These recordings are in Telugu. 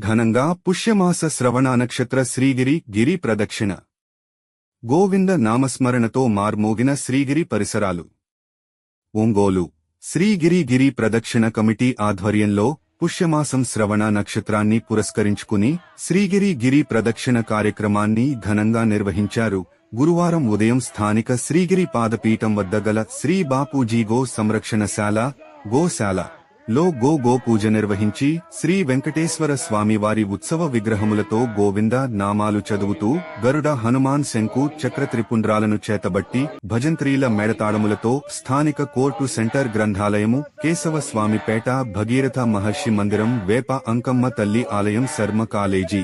ఘనంగా పుష్యమాస శ్రవణ నక్షత్ర శ్రీగిరి గిరి ప్రదక్షిణ. గోవింద నామస్మరణతో మార్మోగిన శ్రీగిరి పరిసరాలు. ఒంగోలు శ్రీగిరి గిరి ప్రదక్షిణ కమిటీ ఆధ్వర్యంలో పుష్యమాసం శ్రవణ నక్షత్రాన్ని పురస్కరించుకుని శ్రీగిరి గిరి ప్రదక్షిణ కార్యక్రమాన్ని ఘనంగా నిర్వహించారు గురువారం ఉదయం స్థానిక శ్రీగిరి పాదపీఠం వద్ద గల శ్రీ బాపూజీ గో సంరక్షణశాల గోశాల లో గో గో పూజ నిర్వహించి శ్రీ వెంకటేశ్వర స్వామి వారి ఉత్సవ విగ్రహములతో గోవింద నామాలు చదువుతూ గరుడ హనుమాన్ శంకు చక్ర త్రిపుండ్రాలను చేతబట్టి భజంత్రీల మేడతాళములతో స్థానిక కోర్టు సెంటర్ గ్రంథాలయము కేశవ స్వామిపేట భగీరథ మహర్షి మందిరం వేప అంకమ్మ తల్లి ఆలయం శర్మ కాలేజీ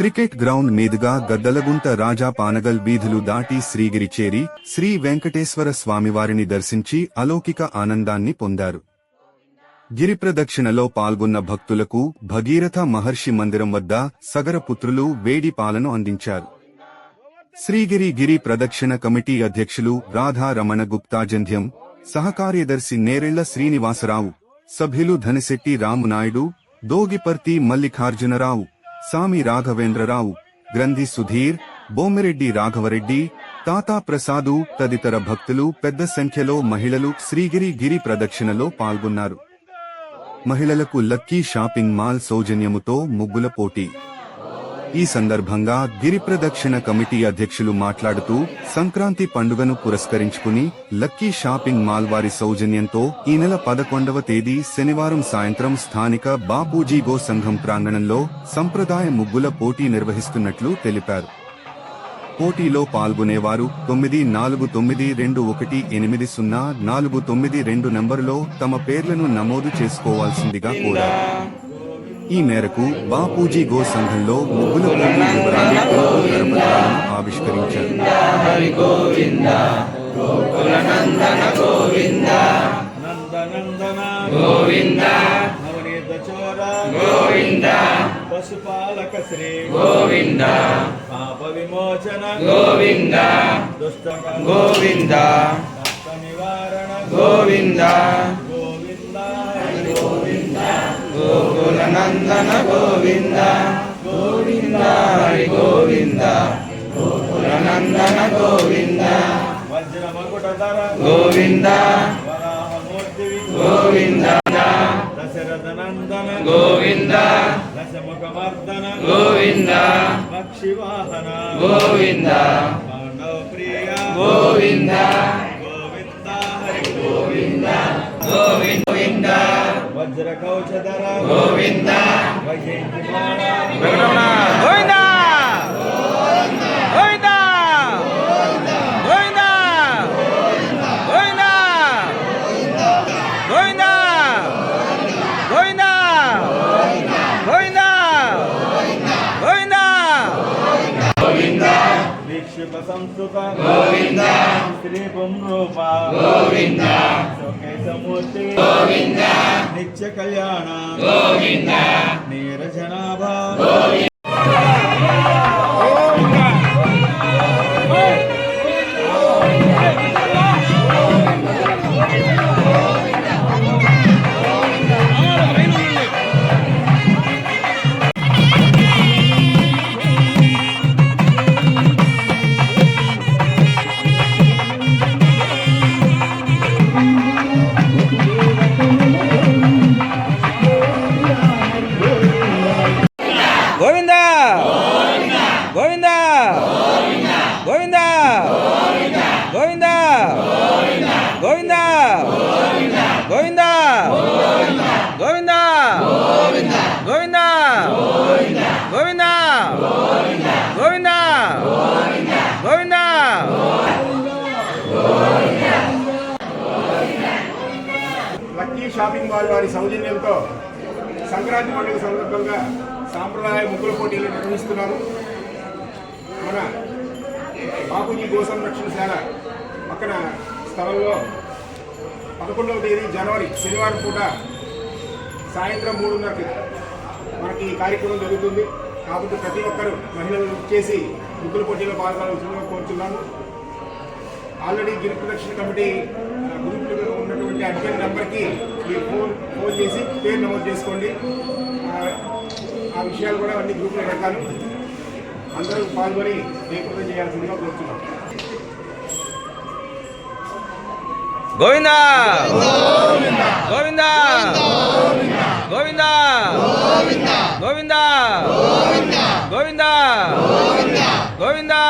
క్రికెట్ గ్రౌండ్ మీదుగా గద్దలగుంట రాజా పానగల్ వీధులు దాటి శ్రీగిరి చేరి శ్రీ వెంకటేశ్వర స్వామివారిని దర్శించి అలౌకిక ఆనందాన్ని పొందారు. గిరిప్రదక్షిణలో పాల్గొన్న భక్తులకు భగీరథ మహర్షి మందిరం వద్ద సగరపుత్రులు వేడి పాలను అందించారు. శ్రీగిరి గిరి ప్రదక్షిణ కమిటీ అధ్యక్షులు రాధా రమణ గుప్తా జంధ్యం సహకార్యదర్శి నేరెళ్ళ శ్రీనివాసరావు సభ్యులు ధనశెట్టి రామునాయుడు దోగిపర్తి మల్లికార్జునరావు సామి రాఘవేంద్రరావు గ్రంథి సుధీర్ బొమ్మిరెడ్డి రాఘవరెడ్డి తాతా ప్రసాదు తదితర భక్తులు పెద్ద సంఖ్యలో మహిళలు శ్రీగిరి గిరి ప్రదక్షిణలో పాల్గొన్నారు. మహిళలకు లక్కీ షాపింగ్ మాల్ సౌజన్యముతో ముగ్గుల పోటీ. ఈ సందర్భంగా గిరి ప్రదక్షిణ కమిటీ అధ్యక్షులు మాట్లాడుతూ సంక్రాంతి పండుగను పురస్కరించుకుని లక్కీ షాపింగ్ మాల్ వారి సౌజన్యంతో ఈ నెల పదకొండవ తేదీ శనివారం సాయంత్రం స్థానిక బాపూజీ గో సంఘం ప్రాంగణంలో సంప్రదాయ ముగ్గుల పోటీ నిర్వహిస్తున్నట్లు తెలిపారు. పోటీలో పాల్గొనేవారు తొమ్మిది నాలుగు తొమ్మిది రెండు ఒకటి ఎనిమిది సున్నా నాలుగు తొమ్మిది రెండు నంబరులో తమ పేర్లను నమోదు చేసుకోవాల్సిందిగా కోరారు. ఈ మేరకు బాపూజీ గో సంఘంలో ముగ్గుల వివరాలు కరపత్రాలను ఆవిష్కరించారు నందనందన గోవింద. నవనీత చోర గోవింద. పశుపాలక శ్రీ గోవింద. పాప విమోచన గోవింద. దుష్ట గోవింద. నివారణ గోవింద. నందన గోవింద. గోవింద హరి గోవింద. గోకుల నందన గోవింద. గోవింద. గోవింద. దశరథ నందన గోవింద. దశముఖమర్దన గోవింద. పక్షివాహన. గోవింద. పాండవ ప్రియ గోవింద. గోవింద. హరి గోవింద. గోవింద. वज्र कौशधर गोविंद वैजयंती వీక్షిప సంస్కృత గోవింద. శ్రీ పుంరూప గోవింద శోకేశమూర్తి గోవింద. నిత్య కళ్యాణ. గోవింద. నీరజనాభ. గోవింద. షాపింగ్ మాల్ వారి సౌజన్యంతో సంక్రాంతి పండుగ సందర్భంగా సాంప్రదాయ ముగ్గుల పోటీలు నిర్వహిస్తున్నారు. మన బాపూజీ గో సంరక్షణశాల పక్కన స్థలంలో పదకొండవ తేదీ జనవరి శనివారం పూట సాయంత్రం మూడున్నరకి మనకి ఈ కార్యక్రమం జరుగుతుంది. కాబట్టి ప్రతి ఒక్కరూ మహిళలు చేసి ముగ్గుల పోటీలో పాల్గొనవలసిందిగా కోరుతున్నాను ఆల్రెడీ గిరి ప్రదక్షిణ కమిటీ ఉన్నటువంటి అడ్మిన్ నెంబర్కి మీరు ఫోన్ ఫోన్ చేసి పేరు నమోదు చేసుకోండి ఆ, ఆ విషయాలు కూడా అన్ని గ్రూప్లో పెడతాను అందరూ పాల్గొని జయప్రదం చేయాల్సిందిగా కోరుతున్నాం గోవిందా గోవిందా గోవిందా గోవిందా గోవిందా గోవిందా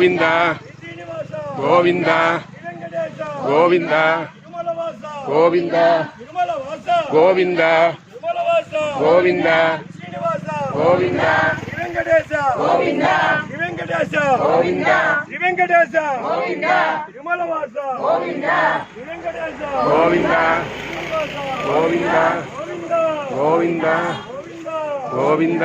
గోవింద గోవింద గోవింద గోవింద గోవింద గోవింద గోవింద గోవింద వెంకటేశ గోవింద వెంకటేశ గోవింద తిరుమల వాస గోవింద వెంకటేశ గోవింద గోవింద గోవింద గోవింద గోవింద గోవింద